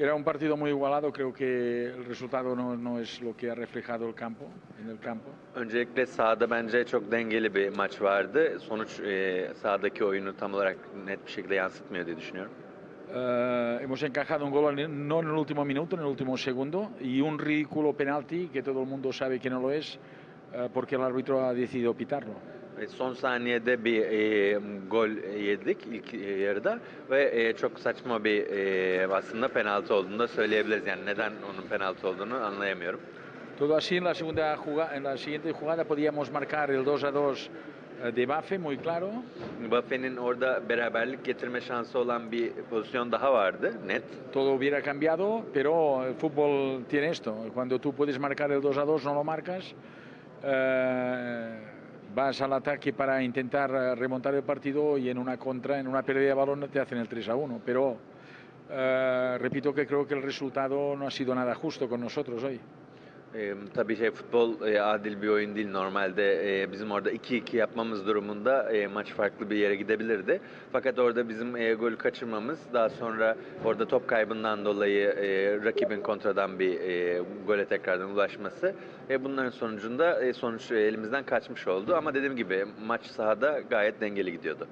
Era un partido muy igualado, creo que el resultado no, no es lo que ha reflejado el campo, en el campo. Öncelikle sahada bence çok dengeli bir maç vardı. Sonuç e, sahadaki oyunu tam olarak net bir şekilde yansıtmıyor diye düşünüyorum. Eh, hemos encajado un gol en- no en el último minuto, en el último segundo, y un ridículo penalti que todo el mundo sabe que no lo es, porque el árbitro ha decidido pitarlo. E, Son saniyede bir e, gol yedik ilk yarıda ve e, çok saçma bir e, aslında penaltı olduğunu da söyleyebiliriz. Yani neden onun penaltı olduğunu anlayamıyorum. Todo así en la segunda jugada, en la siguiente jugada podíamos marcar el 2 a 2 eh, de Bafe, muy claro. Buffett'in orada beraberlik getirme şansı olan bir pozisyon daha vardı net. Todo hubiera cambiado, pero el fútbol tiene esto. Cuando tú puedes marcar el 2 a 2, no lo marcas. Eh, vas al ataque para intentar eh, remontar el partido y en una contra, en una pérdida de balón, te hacen el 3 a 1. Pero eh, repito que creo que el resultado no ha sido nada justo con nosotros hoy. E, tabii şey futbol e, adil bir oyun değil normalde. E, bizim orada 2-2 yapmamız durumunda e, maç farklı bir yere gidebilirdi. Fakat orada bizim e, golü kaçırmamız daha sonra orada top kaybından dolayı e, rakibin kontradan bir e, gole tekrardan ulaşması. E, bunların sonucunda e, sonuç e, elimizden kaçmış oldu. Ama dediğim gibi maç sahada gayet dengeli gidiyordu.